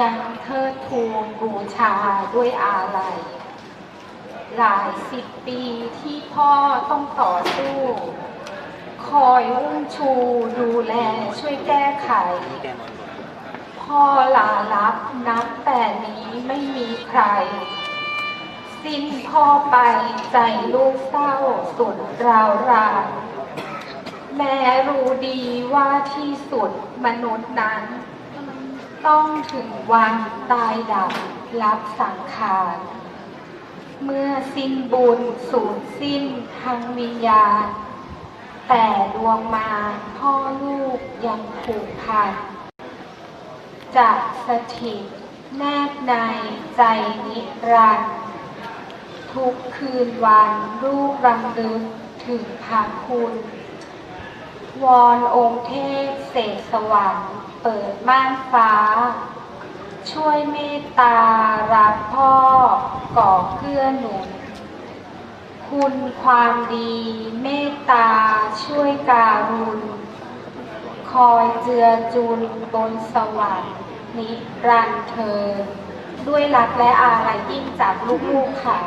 ยังเทิดทูนบูชาด้วยอาลัยหลายสิบปีที่พ่อต้องต่อสู้ คอยอุ้มชูดูแลช่วยแก้ไข พ่อลาลับนับแต่นี้ไม่มีใคร สิ้นพ่อไปใจลูกเศร้าสุดราวรานแม่รู้ดีว่าที่สุดมนุษย์นั้น ต้องถึงวันตายดับรับสังขาร เมื่อสิ้นบุญสูญสิ้นทั้งวิญญาณ แต่ดวงมาพ่อลูกยังผูกพันจะสถิตแนบในใจนิรันดร์ทุกคืนวันลูกรำลึกถึงพระคุณ วอนองค์เทพเศษสวรรค์ เปิดม่านฟ้า ช่วยเมตตารับพ่อก่อเกื้อหนุน คุณความดีเมตตาช่วยการุณ คอยเจือจุนบนสวรรค์นิรันดร์เธอ ด้วยรักและอาลัยยิ่งจากลูกๆค่ะ